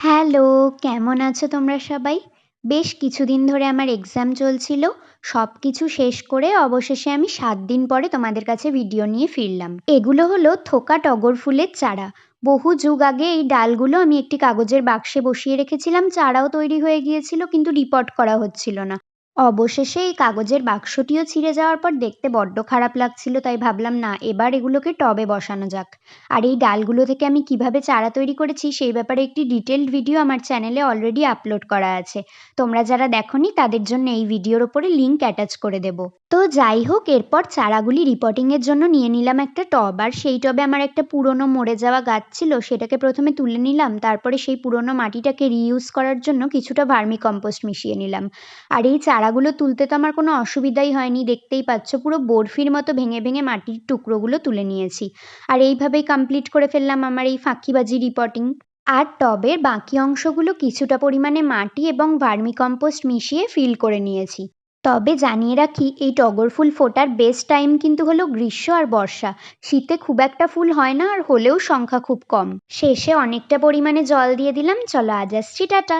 Hello, কেমন আছো তোমরা সবাই? বেশ কিছুদিন ধরে আমার এক্সাম চলছিল। সব কিছু শেষ করে অবশেষে আমি সাত দিন পরে তোমাদের কাছে ভিডিও নিয়ে ফিরলাম। এগুলো হলো থোকা টগর ফুলের চারা। বহু যুগ আগে এই ডালগুলো আমি একটি কাগজের বাক্সে বসিয়ে রেখেছিলাম চারাও তৈরি হয়ে গিয়েছিল কিন্তু রিপোর্ট করা হচ্ছিল না। অবশেষে এই কাগজের বাক্সটিও ছিঁড়ে যাওয়ার পর দেখতে বড্ড খারাপ লাগছিল, তাই ভাবলাম, না, এবার এগুলোকে টবে বসানো যাক। আর এই ডালগুলো থেকে আমি কীভাবে চারা তৈরি করেছি সেই ব্যাপারে একটি ডিটেলড ভিডিও আমার চ্যানেলে অলরেডি আপলোড করা আছে। তোমরা যারা দেখনি, তাদের জন্য এই ভিডিওর ওপরে লিঙ্ক অ্যাটাচ করে দেব। তো যাই হোক, এরপর চারাগুলি রিপোর্টিংয়ের জন্য নিয়ে নিলাম একটা টব, আর সেই টবে আমার একটা পুরনো মরে যাওয়া গাছ ছিল, সেটাকে প্রথমে তুলে নিলাম, তারপরে সেই পুরনো মাটিটাকে রিইউজ করার জন্য কিছুটা ভার্মি কম্পোস্ট মিশিয়ে নিলাম। আর এই চারাগুলো তুলতে তো আমার কোনো অসুবিধাই হয়নি, দেখতেই পাচ্ছ, পুরো বরফির মতো ভেঙে ভেঙে মাটির টুকরোগুলো তুলে নিয়েছি। আর এইভাবেই কমপ্লিট করে ফেললাম আমার এই ফাঁকিবাজি রিপোর্টিং আর টবের বাকি অংশগুলো কিছুটা পরিমাণে মাটি এবং ভার্মি কম্পোস্ট মিশিয়ে ফিল করে নিয়েছি। তবে জানিয়ে রাখি, এই টগর ফুল ফোটার বেস্ট টাইম কিন্তু হলো গ্রীষ্ম আর বর্ষা। শীতে খুব একটা ফুল হয় না আর হলেও সংখ্যা খুব কম। শেষে অনেকটা পরিমাণে জল দিয়ে দিলাম। চলো আজ আসছি, টাটা!